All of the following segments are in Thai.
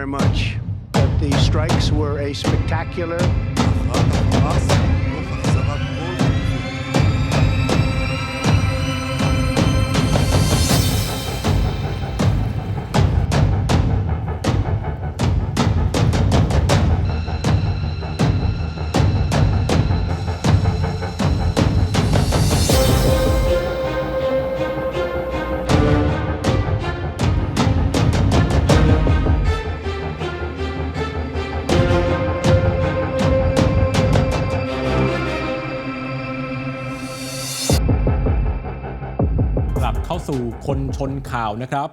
very much. But the strikes were a spectacular. Awesome. คนชนข่าวนะครับ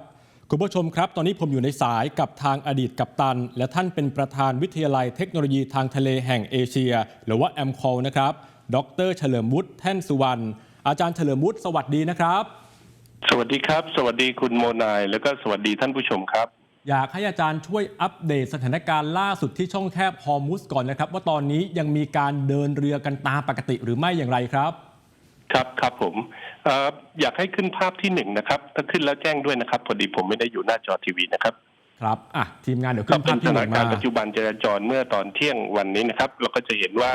คุณผู้ชมครับ ตอนนี้ผมอยู่ในสายกับทางอดีตกัปตัน และท่านเป็นประธานวิทยาลัยเทคโนโลยีทางทะเลแห่งเอเชีย หรือว่าแอมคอลนะครับ ดรเฉลิมวุฒิแท่นสุวรรณอาจารย์เฉลิมวุฒิสวัสดีนะครับ สวัสดีครับ สวัสดีคุณโมนาย แล้วก็สวัสดีท่านผู้ชมครับ อยากให้อาจารย์ช่วยอัปเดตสถานการณ์ล่าสุดที่ช่องแคบฮอร์มุสก่อนนะครับ ว่าตอนนี้ยังมีการเดินเรือกันตามปกติหรือไม่อย่างไรครับ ครับครับผมเอออยากให้ขึ้นภาพที่หนึ่งนะครับ ถ้าขึ้นแล้วแจ้งด้วยนะครับ พอดีผมไม่ได้อยู่หน้าจอทีวีนะครับครับอะทีมงานเดี๋ยวก็ขึ้นเป็ภานพสที่หถานึ่นงการมาณ์ปัจจุบันจราจรเมื่อตอนเที่ยงวันนี้นะครับ เราก็จะเห็นว่า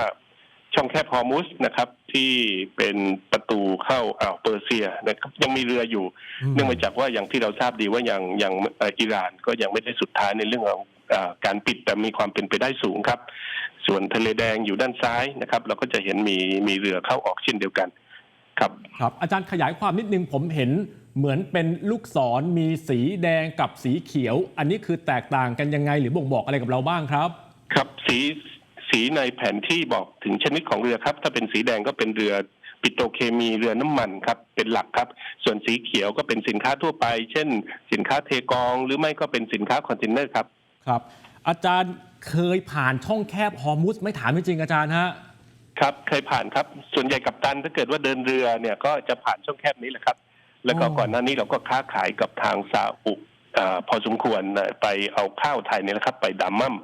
ช่องแคบฮอร์มุสนะครับ ที่เป็นประตูเข้าอ่าวเปอร์เซียนะครับ ยังมีเรืออยู่อืมเนื่องมาจากว่าอย่างที่เราทราบดีว่าอย่างอย่างเอ่ออิหร่านก็ยังไม่ได้สุดท้ายในเรื่องของเออการปิดแต่มีความเป็นไปได้สูงครับ ส่วนทะเลแดงอยู่ด้านซ้ายนะครับ เราก็จะเห็นมีมีเรือเข้าออกเช่นเดียวกัน ครับครับ อาจารย์ขยายความนิดนึงผมเห็นเหมือนเป็นลูกศรมีสีแดงกับสีเขียว อันนี้คือแตกต่างกันยังไงหรือบ่งบอกอะไรกับเราบ้างครับ ครับสีสีในแผนที่บอกถึงชนิดของเรือครับ ถ้าเป็นสีแดงก็เป็นเรือปิโตรเคมีเรือน้ำมันครับ เป็นหลักครับ ส่วนสีเขียวก็เป็นสินค้าทั่วไป เช่น สินค้าเทกอง หรือไม่ก็เป็นสินค้าคอนเทนเนอร์ครับครับ อาจารย์เคยผ่านช่องแคบฮอร์มุสไหม่ถามจริงๆอาจารย์ฮะ ครับเคยผ่านครับ ส่วนใหญ่กับตันถ้าเกิดว่าเดินเรือเนี่ยก็จะผ่านช่องแคบนี้แหละครับ แล้วก็อ๋อก่อนหน้านี้เราก็ค้าขายกับทางซาอุเอ่อพอสมควรนะไปเอาข้าวไทยเนี่ยนะครับ ไปดัมมัม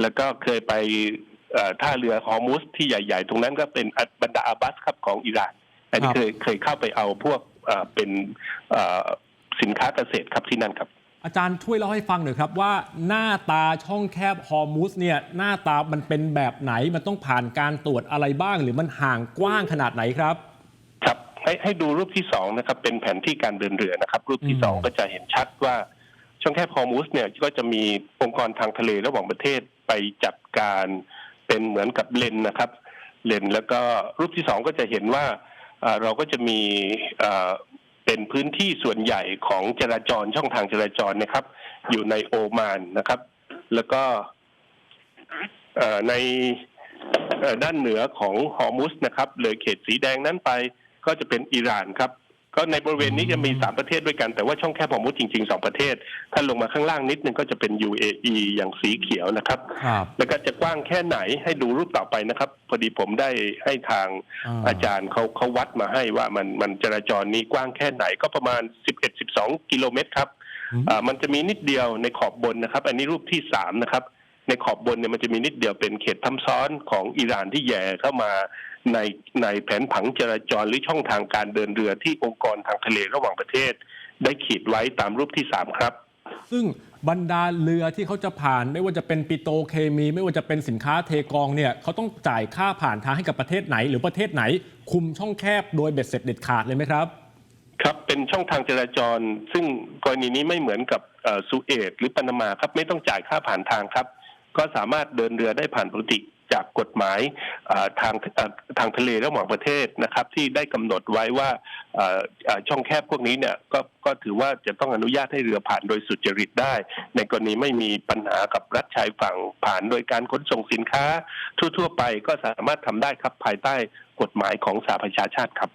แล้วก็เคยไปเอ่อท่าเรือฮอร์มุสที่ใหญ่ ๆ ตรงนั้นก็เป็นบรรดาอาบัสครับของอิหร่านอันนี้เคยเคยเข้าไปเอาพวกเอ่อเป็นเอ่อสินค้าเกษตรครับที่นั่นครับ อาจารย์ช่วยเล่าให้ฟังหน่อยครับว่าหน้าตาช่องแคบฮอร์มุสเนี่ยหน้าตามันเป็นแบบไหนมันต้องผ่านการตรวจอะไรบ้าง หรือมันห่างกว้างขนาดไหนครับ ครับให้ให้ดูรูปที่สองนะครับเป็นแผนที่การเดินเรือนะครับ รูปที่สองก็จะเห็นชัดว่าช่องแคบฮอร์มุสเนี่ยก็จะมีองค์กรทางทะเลระหว่างประเทศไปจัดการเป็นเหมือนกับเลนนะครับ เลนแล้วก็รูปที่สองก็จะเห็นว่าเราก็จะมี เป็นพื้นที่ส่วนใหญ่ของจราจรช่องทางจราจรนะครับ อยู่ในโอมานนะครับ แล้วก็ในด้านเหนือของฮอร์มุสนะครับ เลยเขตสีแดงนั้นไปก็จะเป็นอิหร่านครับ ก็ในบริเวณนี้จะมีสามประเทศด้วยกันแต่ว่าช่องแคบฮอร์มุสจริงๆสองประเทศ ถ้าลงมาข้างล่างนิดนึงก็จะเป็น UAE อย่างสีเขียวนะครับ ครับแล้วก็จะกว้างแค่ไหนให้ดูรูปต่อไปนะครับ พอดีผมได้ให้ทางอ่าอาจารย์เขาเขาวัดมาให้ว่ามันมันจราจรนี้กว้างแค่ไหนก็ประมาณ 11-12 กิโลเมตรครับ อืม อ่ามันจะมีนิดเดียวในขอบบนนะครับ อันนี้รูปที่สามนะครับ ในขอบบนเนี่ยมันจะมีนิดเดียวเป็นเขตทับซ้อนของอิหร่านที่แย่เข้ามาในในแผนผังจราจรหรือช่องทางการเดินเรือที่องค์กรทางทะเลระหว่างประเทศ ได้ขีดไว้ตามรูปที่สามครับ ซึ่งบรรดาเรือที่เขาจะผ่าน ไม่ว่าจะเป็นปิโตรเคมี ไม่ว่าจะเป็นสินค้าเทกองเนี่ยเขาต้องจ่ายค่าผ่านทางให้กับประเทศไหน หรือประเทศไหน คุมช่องแคบโดยเบ็ดเสร็จเด็ดขาดเลยไหมครับครับเป็นช่องทางจราจร ซึ่งกรณีนี้ไม่เหมือนกับเอ่อสุเอตหรือปานามาครับไม่ต้องจ่ายค่าผ่านทางครับ ก็สามารถเดินเรือได้ผ่านปกติจากกฎหมายทางทางทะเลระหว่างประเทศนะครับ ที่ได้กำหนดไว้ว่าช่องแคบพวกนี้เนี่ยก็ก็ถือว่าจะต้องอนุญาตให้เรือผ่านโดยสุจริตได้ ในกรณีไม่มีปัญหากับรัฐชายฝั่งผ่านโดยการขนส่งสินค้า ทั่ว ๆ ไปก็สามารถทำได้ครับภายใต้กฎหมายของสหประชาชาติครับ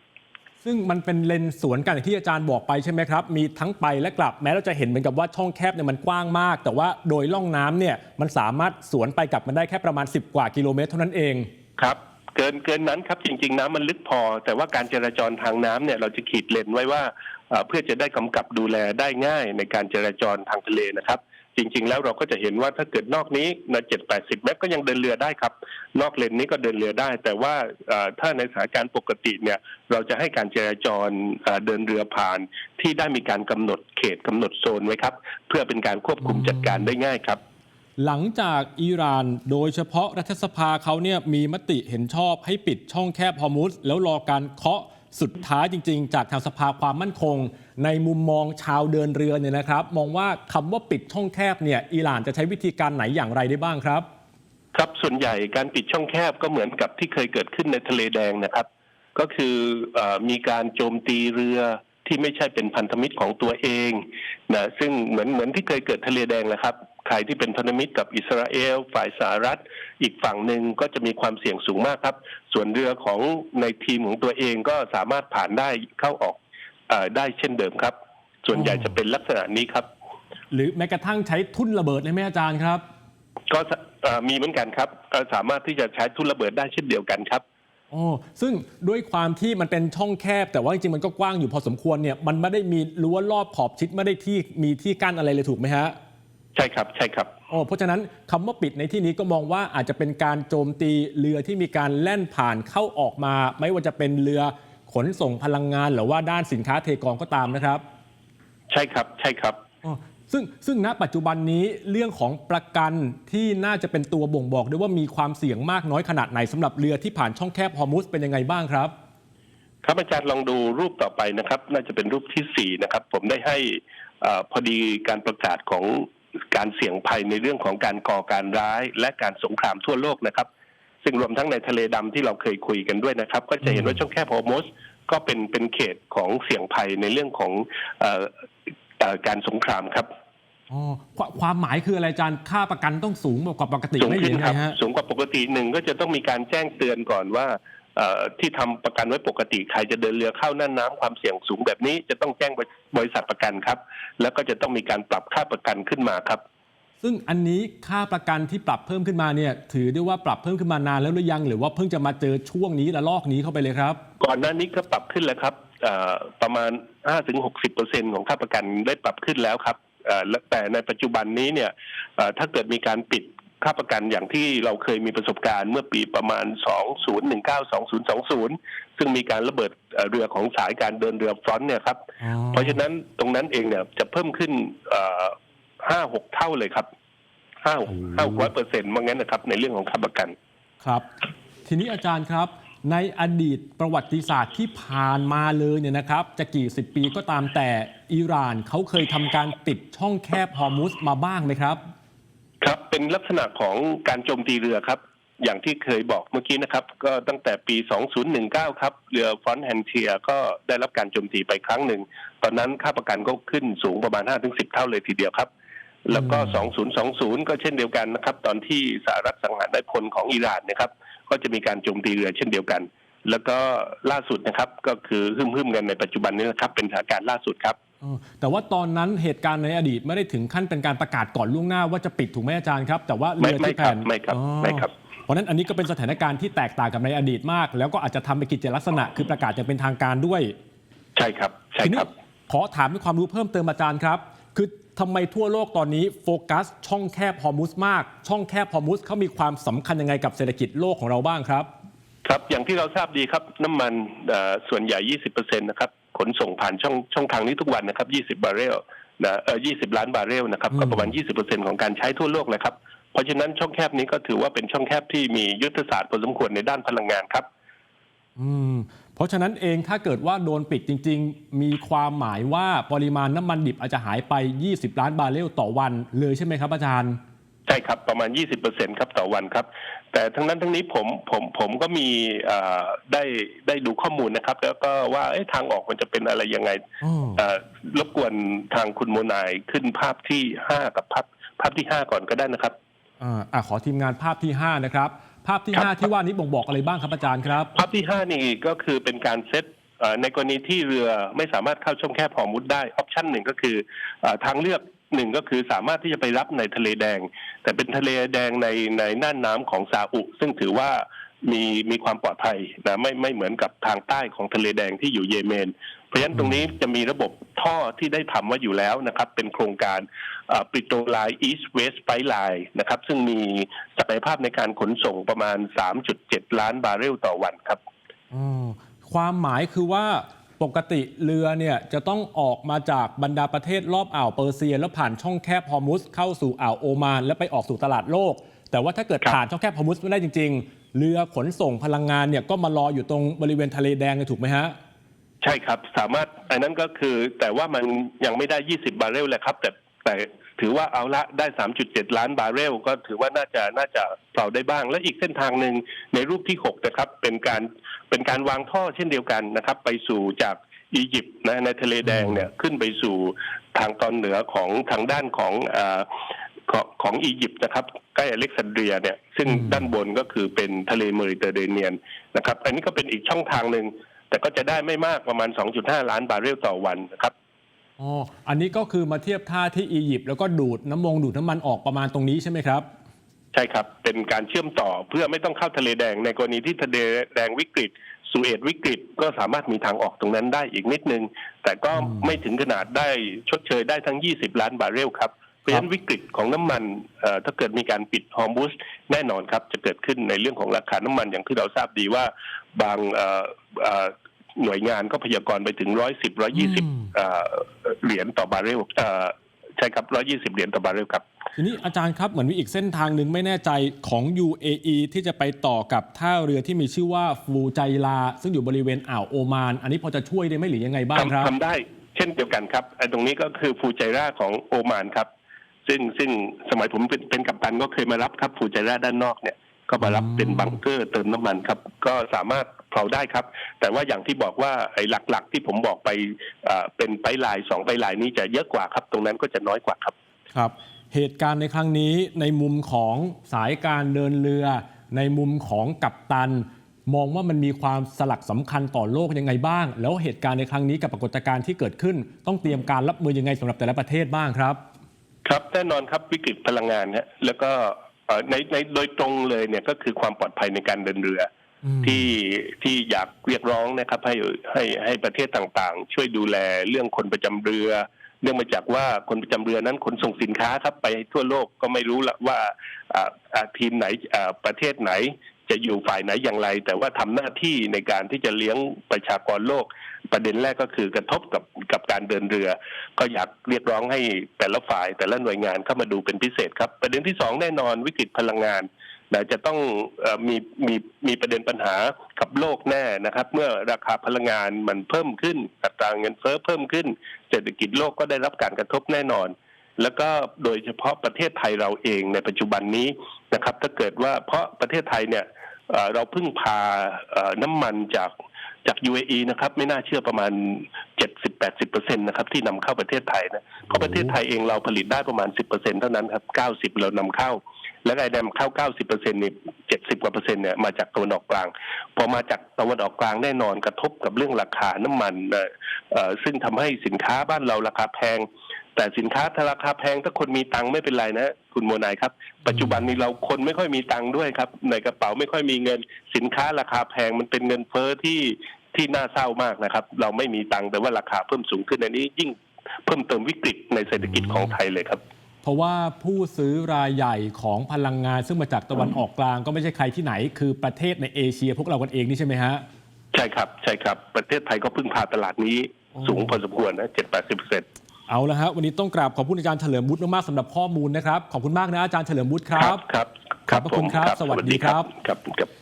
ซึ่งมันเป็นเลนสวนกันอย่างที่อาจารย์บอกไปใช่ไหมครับ มีทั้งไปและกลับแม้เราจะเห็นเหมือนกับว่าช่องแคบเนี่ยมันกว้างมาก แต่ว่าโดยล่องน้ำเนี่ยมันสามารถสวนไปกลับมันได้แค่ประมาณ 10 กว่ากิโลเมตรเท่านั้นเอง ครับ เกินเกินนั้นครับจริง ๆ น้ำมันลึกพอ แต่ว่าการจราจรทางน้ำเนี่ยเราจะขีดเลนไว้ว่าเอ่อเพื่อจะได้กำกับดูแลได้ง่ายในการจราจรทางทะเลนะครับ จริง ๆ แล้วเราก็จะเห็นว่าถ้าเกิดนอกนี้นะเจ็ดแปดสิบเมตรก็ยังเดินเรือได้ครับ นอกเลนนี้ก็เดินเรือได้ แต่ว่าถ้าในสถานการณ์ปกติเนี่ยเราจะให้การจราจรเดินเรือผ่านที่ได้มีการกำหนดเขตกำหนดโซนไว้ครับ เพื่อเป็นการควบคุมจัดการได้ง่ายครับหลังจากอิหร่านโดยเฉพาะรัฐสภาเขาเนี่ยมีมติเห็นชอบให้ปิดช่องแคบฮอมุสแล้วรอการเคาะ สุดท้ายจริง ๆ จากทางสภาความมั่นคง ในมุมมองชาวเดินเรือเนี่ยนะครับ มองว่าคำว่าปิดช่องแคบเนี่ยอิหร่านจะใช้วิธีการไหนอย่างไรได้บ้างครับ ครับส่วนใหญ่การปิดช่องแคบก็เหมือนกับที่เคยเกิดขึ้นในทะเลแดงนะครับ ก็คือเออมีการโจมตีเรือที่ไม่ใช่เป็นพันธมิตรของตัวเองนะซึ่งเหมือนเหมือนที่เคยเกิดทะเลแดงแหละครับ ใครที่เป็นพันธมิตรกับอิสราเอล ฝ่ายสหรัฐ อีกฝั่งหนึ่งก็จะมีความเสี่ยงสูงมากครับ ส่วนเรือของในทีมของตัวเองก็สามารถผ่านได้เข้าออกเออได้เช่นเดิมครับ ส่วนใหญ่จะเป็นลักษณะนี้ครับ หรือแม้กระทั่งใช้ทุ่นระเบิดเลยไหมอาจารย์ครับ ก็สเอ่อมีเหมือนกันครับก็สามารถที่จะใช้ทุนระเบิดได้เช่นเดียวกันครับโอ้ซึ่งด้วยความที่มันเป็นช่องแคบ แต่ว่าจริงๆมันก็กว้างอยู่พอสมควรเนี่ยมันไม่ได้มีรั้วรอบขอบชิดไม่ได้ที่มีที่กั้นอะไรเลยถูกไหมฮะใช่ครับใช่ครับโอ้เพราะฉะนั้นคำว่าปิดในที่นี้ก็มองว่าอาจจะเป็นการโจมตีเรือที่มีการแล่นผ่านเข้าออกมา ไม่ว่าจะเป็นเรือขนส่งพลังงาน หรือว่าด้านสินค้าเทกองก็ตามนะครับ ใช่ครับใช่ครับอ๋อซึ่งซึ่งณปัจจุบันนี้เรื่องของประกันที่น่าจะเป็นตัวบ่งบอกด้วยว่ามีความเสี่ยงมากน้อยขนาดไหนสำหรับเรือที่ผ่านช่องแคบฮอร์มุสเป็นยังไงบ้างครับ ครับอาจารย์ลองดูรูปต่อไปนะครับ น่าจะเป็นรูปที่สี่นะครับ ผมได้ให้เออพอดีการประกาศของ การเสี่ยงภัยในเรื่องของการก่อการร้าย และการสงครามทั่วโลกนะครับ ซึ่งรวมทั้งในทะเลดำที่เราเคยคุยกันด้วยนะครับ ก็จะเห็นว่าช่องแคบฮอร์โมสก็เป็นเป็นเขตของเสี่ยงภัยในเรื่องของเออเอ่อการสงครามครับอ๋อควความหมายคืออะไรอาจารย์ค่าประกันต้องสูงกว่าปกติสูงไม่ขึ้เห็นนคไงรับฮะสูงกว่าปกติหนึ่งก็จะต้องมีการแจ้งเตือนก่อนว่าเอ่อ ที่ทำประกันไว้ปกติใครจะเดินเรือเข้าน่านน้ำความเสี่ยงสูงแบบนี้จะต้องแจ้งบริษัทประกันครับ แล้วก็จะต้องมีการปรับค่าประกันขึ้นมาครับ ซึ่งอันนี้ค่าประกันที่ปรับเพิ่มขึ้นมาเนี่ย ถือได้ว่าปรับเพิ่มขึ้นมานานแล้วหรือยัง หรือว่าเพิ่งจะมาเจอช่วงนี้ละลอกนี้เข้าไปเลยครับ ก่อนหน้านี้ก็ปรับขึ้นแล้วครับเอ่อประมาณ 5-60%ของค่าประกันได้ปรับขึ้นแล้วครับเอ่อและแต่ในปัจจุบันนี้เนี่ยเอ่อถ้าเกิดมีการปิด ค่าประกันอย่างที่เราเคยมีประสบการณ์เมื่อปีประมาณ 2019-2020 ซึ่งมีการระเบิดเอ่อเรือของสายการเดินเรือฟรอนต์เนี่ยครับ เพราะฉะนั้นตรงนั้นเองเนี่ยจะเพิ่มขึ้นห้าหกเท่าเลยครับห้าโอ้ห้าร้อยเปอร์เซ็นต์ว่างั้นนะครับ ในเรื่องของค่าประกันครับ ทีนี้อาจารย์ครับ ในอดีตประวัติศาสตร์ที่ผ่านมาเลยเนี่ยนะครับ จะกี่สิบปีก็ตามแต่อิหร่านเขาเคยทำการปิดช่องแคบฮอร์มุสมาบ้างไหมครับ ครับ เป็นลักษณะของการโจมตีเรือครับ อย่างที่เคยบอกเมื่อกี้นะครับ ก็ตั้งแต่ปี 2019 ครับ เรือฟรอนต์แฮนเทียก็ได้รับการโจมตีไปครั้งหนึ่ง ตอนนั้นค่าประกันก็ขึ้นสูงประมาณ 5-10 เท่าเลยทีเดียวครับ แล้วก็ 2020 ก็เช่นเดียวกันนะครับ ตอนที่สหรัฐสังหารได้พลของอิหร่านนะครับ ก็จะมีการโจมตีเรือเช่นเดียวกัน แล้วก็ล่าสุดนะครับ ก็คือหึ่มๆกันในปัจจุบันนี้นะครับ เป็นสถานการณ์ล่าสุดครับเออ แต่ว่าตอนนั้นเหตุการณ์ในอดีตไม่ได้ถึงขั้นเป็นการประกาศก่อนล่วงหน้าว่าจะปิดถูกไหมอาจารย์ครับ แต่ว่าเรือไม่ที่แผ่นไม่ครับอ๋อไม่ครับเพราะฉะนั้นอันนี้ก็เป็นสถานการณ์ที่แตกต่างกับในอดีตมาก แล้วก็อาจจะทำเป็นกิจลักษณะ คือประกาศอย่างเป็นทางการด้วย ใช่ครับใช่ทีนี้ครับขอถามด้วยความรู้เพิ่มเติมอาจารย์ครับ คือทำไมทั่วโลกตอนนี้โฟกัส ช่องแคบฮอร์มุสมาก ช่องแคบฮอร์มุสเขามีความสำคัญยังไงกับเศรษฐกิจโลกของเราบ้างครับ ครับ อย่างที่เราทราบดีครับน้ำมันเอ่อส่วนใหญ่ 20%นะครับ ขนส่งผ่านช่องช่องทางนี้ทุกวันนะครับ 20 บาร์เรลนะเออ20 ล้านบาร์เรลนะครับอืมก็ประมาณ 20%ของการใช้ทั่วโลกเลยครับ เพราะฉะนั้นช่องแคบนี้ก็ถือว่าเป็นช่องแคบที่มียุทธศาสตร์พอสมควรในด้านพลังงานครับ อืม เพราะฉะนั้นเองถ้าเกิดว่าโดนปิดจริง ๆ มีความหมายว่าปริมาณน้ำมันดิบอาจจะหายไป 20 ล้านบาร์เรลต่อวันเลยใช่ไหมครับอาจารย์ ใช่ครับประมาณ 20%ครับต่อวันครับ แต่ทั้งนั้นทั้งนี้ผมผมผมก็มีเอ่อได้ได้ดูข้อมูลนะครับ แล้วก็ว่าเอ๊ะทางออกมันจะเป็นอะไรยังไงอ๋อเอ่อรบกวนทางคุณโมนายขึ้นภาพที่ห้ากับภาพภาพที่ห้าก่อนก็ได้นะครับอ่าอะขอทีมงานภาพที่ 5 นะครับ ภาพที่ครับ5ที่ว่านี้บ่งบอกอะไรบ้างครับอาจารย์ครับ ภาพที่ห้านี่ก็คือเป็นการเซตเอ่อในกรณีที่เรือไม่สามารถเข้าช่องแคบฮอร์มุดได้ออปชันหนึ่งก็คือเอ่อทางเลือก หนึ่งก็คือสามารถที่จะไปรับในทะเลแดง แต่เป็นทะเลแดงในในน่านน้ำของซาอุ ซึ่งถือว่ามีมีความปลอดภัยนะไม่ไม่เหมือนกับทางใต้ของทะเลแดงที่อยู่เยเมน เพราะฉะนั้นตรงนี้จะมีระบบท่อที่ได้ทำไว้อยู่แล้วนะครับ เป็นโครงการปิโตรไลน์อีสเวสไปไลน์นะครับ ซึ่งมีศักยภาพในการขนส่งประมาณ 3.7 ล้านบาร์เรลต่อวันครับอ๋อความหมายคือว่า ปกติเรือเนี่ยจะต้องออกมาจากบรรดาประเทศรอบอ่าวเปอร์เซีย แล้วผ่านช่องแคบฮอร์มุสเข้าสู่อ่าวโอมาน แล้วไปออกสู่ตลาดโลก แต่ว่าถ้าเกิดผ่านช่องแคบฮอร์มุสไม่ได้จริง ๆ เรือขนส่งพลังงานเนี่ยก็มารออยู่ตรงบริเวณทะเลแดงเลยถูกไหมฮะใช่ครับ สามารถอันนั้นก็คือแต่ว่ามันยังไม่ได้ 20 บาร์เรลเลยครับ แต่ แต่ถือว่าเอาละได้ 3.7 ล้านบาร์เรล ก็ถือว่าน่าจะน่าจะเปล่าได้บ้าง และอีกเส้นทางหนึ่งในรูปที่ 6 นะครับ เป็นการเป็นการวางท่อเช่นเดียวกันนะครับ ไปสู่จากอียิปต์นะในทะเลแดงเนี่ยขึ้นไปสู่ทางตอนเหนือของทางด้านของเอ่อของของอียิปต์นะครับใกล้อเล็กซานเดรียเนี่ยซึ่งอืมด้านบนก็คือเป็นทะเลเมดิเตอร์เรเนียนนะครับ อันนี้ก็เป็นอีกช่องทางหนึ่งแต่ก็จะได้ไม่มากประมาณ 2.5 ล้านบาร์เรลต่อวันนะครับ อ๋อ อันนี้ก็คือมาเทียบท่าที่อียิปต์แล้วก็ดูดน้ำมงดูดน้ำมันออกประมาณตรงนี้ใช่ไหมครับ ใช่ครับ เป็นการเชื่อมต่อเพื่อไม่ต้องเข้าทะเลแดง ในกรณีที่ทะเลแดงวิกฤตสุเอตวิกฤตก็สามารถมีทางออกตรงนั้นได้อีกนิดนึง แต่ก็ไม่ถึงขนาดได้ชดเชยได้ทั้ง 20 ล้านบาร์เรลครับเพราะฉะนั้นวิกฤตของน้ำมันถ้าเกิดมีการปิดฮอร์มุสแน่นอนครับ จะเกิดขึ้นในเรื่องของราคาน้ำมันอย่างที่เราทราบดีว่าบาง หน่วยงานก็พยากรณ์ไปถึงร้อยสิบร้อยี่สิบเหรียญต่อบาร์เรลเอ่อใช่ครับร้อยี่สิบเหรียญต่อบาร์เรลครับทีนี้อาจารย์ครับเหมือนมีอีกเส้นทางหนึ่งไม่แน่ใจของ UAE ที่จะไปต่อกับท่าเรือที่มีชื่อว่าฟูใจลา ซึ่งอยู่บริเวณอ่าวโอมาน อันนี้พอจะช่วยได้ไหมหรือยังไงบ้างครับทำทำได้เช่นเดียวกันครับไอ้ตรงนี้ก็คือฟูใจราของโอมานครับ ซึ่งซึ่งสมัยผมเป็นเป็นกัปตันก็เคยมารับครับฟูใจราด้านนอกเนี่ย ก็มารับอืมเป็นบังเกอร์เติมน้ำมันครับ ก็สามารถเผาได้ครับ แต่ว่าอย่างที่บอกว่าไอ้หลักๆ ที่ผมบอกไปอ่าเป็นไปลายสองไปลายนี้จะเยอะกว่าครับ ตรงนั้นก็จะน้อยกว่าครับครับ เหตุการณ์ในครั้งนี้ในมุมของสายการเดินเรือ ในมุมของกัปตัน มองว่ามันมีความสลักสำคัญต่อโลกยังไงบ้าง แล้วเหตุการณ์ในครั้งนี้กับปรากฏการณ์ที่เกิดขึ้น ต้องเตรียมการรับมือยังไงสำหรับแต่ละประเทศบ้างครับ ครับแน่นอนครับวิกฤตพลังงานฮะแล้วก็เอ่อ ในในโดยตรงเลยเนี่ยก็คือความปลอดภัยในการเดินเรืออมที่ที่อยากเรียกร้องนะครับให้ให้ให้ประเทศต่างๆ ช่วยดูแลเรื่องคนประจำเรือ เนื่องมาจากว่าคนประจำเรือนั้นขนส่งสินค้าครับไปทั่วโลกก็ไม่รู้ละว่าอ่าอ่าทีมไหนอ่าประเทศไหนจะอยู่ฝ่ายไหนอย่างไร แต่ว่าทำหน้าที่ในการที่จะเลี้ยงประชากรโลก ประเด็นแรกก็คือกระทบกับกับการเดินเรือ ก็อยากเรียกร้องให้แต่ละฝ่ายแต่ละหน่วยงานเข้ามาดูเป็นพิเศษครับ ประเด็นที่สองแน่นอนวิกฤตพลังงานนะจะต้องอมีมีมีประเด็นปัญหากับโลกแน่นะครับ เมื่อราคาพลังงานมันเพิ่มขึ้นอัตราเงินเฟ้อเพิ่มขึ้น เศรษฐกิจโลกก็ได้รับการกระทบแน่นอน แล้วก็โดยเฉพาะประเทศไทยเราเองในปัจจุบันนี้นะครับ ถ้าเกิดว่าเพราะประเทศไทยเนี่ยเราพึ่งพาน้ำมันจาก จาก UAE นะครับไม่น่าเชื่อประมาณ 70-80%นะครับที่นำเข้าประเทศไทยนะเพราะประเทศไทยเองเราผลิตได้ประมาณ 10%เท่านั้นครับ 90 เรานำเข้า แล้วไอ้นำเข้า 90%เนี่ย70 กว่าเปอร์เซ็นต์เนี่ยมาจากตะวันออกกลาง พอมาจากตะวันออกกลางแน่นอนกระทบกับเรื่องราคาน้ำมันเอ่อซึ่งทำให้สินค้าบ้านเราราคาแพงแต่สินค้าถ้าราคาแพงถ้าคนมีตังค์ไม่เป็นไรนะ คุณโมนายครับ ปัจจุบันนี้เราคนไม่ค่อยมีตังค์ด้วยครับ ในกระเป๋าไม่ค่อยมีเงิน สินค้าราคาแพงมันเป็นเงินเฟ้อที่ ที่น่าเศร้ามากนะครับ เราไม่มีตังค์แต่ว่าราคาเพิ่มสูงขึ้นอันนี้ยิ่งเพิ่มเติมวิกฤตในเศรษฐกิจของไทยเลยครับ เพราะว่าผู้ซื้อรายใหญ่ของพลังงานซึ่งมาจากตะวันออกกลางก็ไม่ใช่ใครที่ไหน คือประเทศในเอเชีย พวกเรากันเองนี่ใช่ไหมฮะใช่ครับใช่ครับประเทศไทยก็พึ่งพาตลาดนี้โอ้สูงพอสมควรนะเจ็ดแปดสิบเปอร์เซ็นต์เอาละฮะวันนี้ต้องกราบขอบคุณอาจารย์เฉลิมวุฒิมากๆสำหรับข้อมูลนะครับ ขอบคุณมากนะอาจารย์เฉลิมวุฒิครับ ครับ ขอบพระคุณครับผมสวัสดีครับ ครับครับ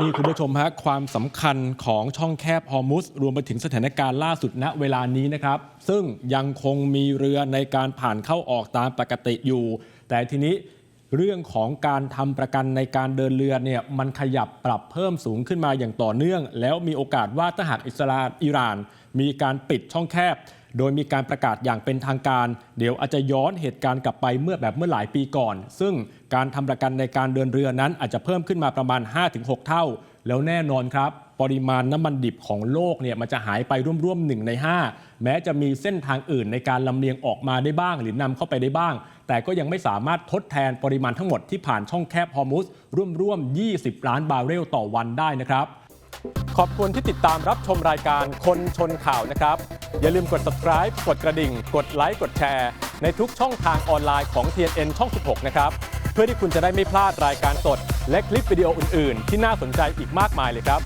นี่คุณผู้ชมฮะความสำคัญของช่องแคบฮอร์มุสรวมไปถึงสถานการณ์ล่าสุดณเวลานี้นะครับ ซึ่งยังคงมีเรือในการผ่านเข้าออกตามปกติอยู่ แต่ทีนี้เรื่องของการทำประกันในการเดินเรือเนี่ยมันขยับปรับเพิ่มสูงขึ้นมาอย่างต่อเนื่อง แล้วมีโอกาสว่าถ้าหากอิสราเอลอิหร่าน มีการปิดช่องแคบ โดยมีการประกาศอย่างเป็นทางการ เดี๋ยวอาจจะย้อนเหตุการณ์กลับไปเมื่อแบบเมื่อหลายปีก่อน ซึ่งการทำประกันในการเดินเรือนั้นอาจจะเพิ่มขึ้นมาประมาณ 5-6 เท่า แล้วแน่นอนครับ ปริมาณน้ำมันดิบของโลกเนี่ยมันจะหายไปร่วมๆ1ใน 5 แม้จะมีเส้นทางอื่นในการลำเลียงออกมาได้บ้าง หรือนำเข้าไปได้บ้าง แต่ก็ยังไม่สามารถทดแทนปริมาณทั้งหมดที่ผ่านช่องแคบฮอร์มุสร่วมๆ 20 ล้านบาร์เรลต่อวันได้นะครับ ขอบคุณที่ติดตามรับชมรายการคนชนข่าวนะครับ อย่าลืมกด subscribe กดกระดิ่ง กดไลค์ กดแชร์ ในทุกช่องทางออนไลน์ของ TNN ช่อง 16 นะครับ เพื่อที่คุณจะได้ไม่พลาดรายการสด และคลิปวิดีโออื่น ๆ ที่น่าสนใจอีกมากมายเลยครับ